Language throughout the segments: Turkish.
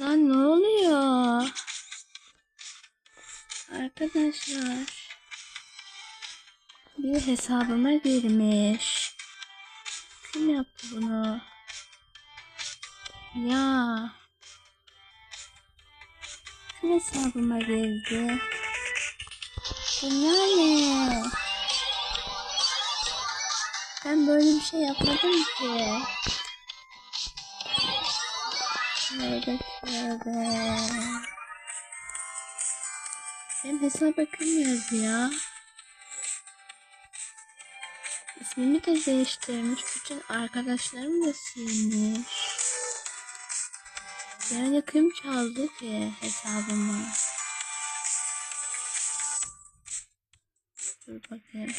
Lan ne oluyor? Arkadaşlar. Bir hesabıma girmiş. Kim yaptı bunu? Ya. Kim hesabıma girdi? Bunlar ne? Ben böyle bir şey yapmadım ki. Benim hesaba kim yazdı ya? İsmimi de değiştirmiş. Bütün arkadaşlarım da silmiş. Yani kim çaldı ki hesabımı? Dur bakayım.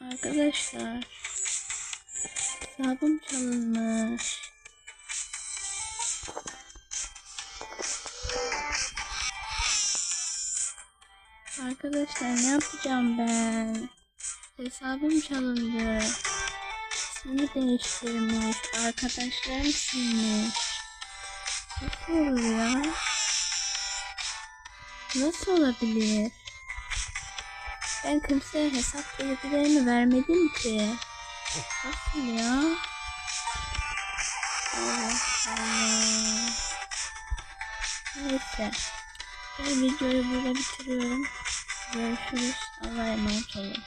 Arkadaşlar hesabım çalınmış. Arkadaşlar ne yapacağım ben? Hesabım çalındı. İsmini değiştirmiş. Arkadaşlarım silmiş. Nasıl olur ya? Nasıl olabilir? Ben kimseye hesap bilgilerimi vermedim ki. Nasıl ya? Allah Allah. Neyse. Ben videoyu burada bitiriyorum. Görüşürüz. Allah'a emanet olun.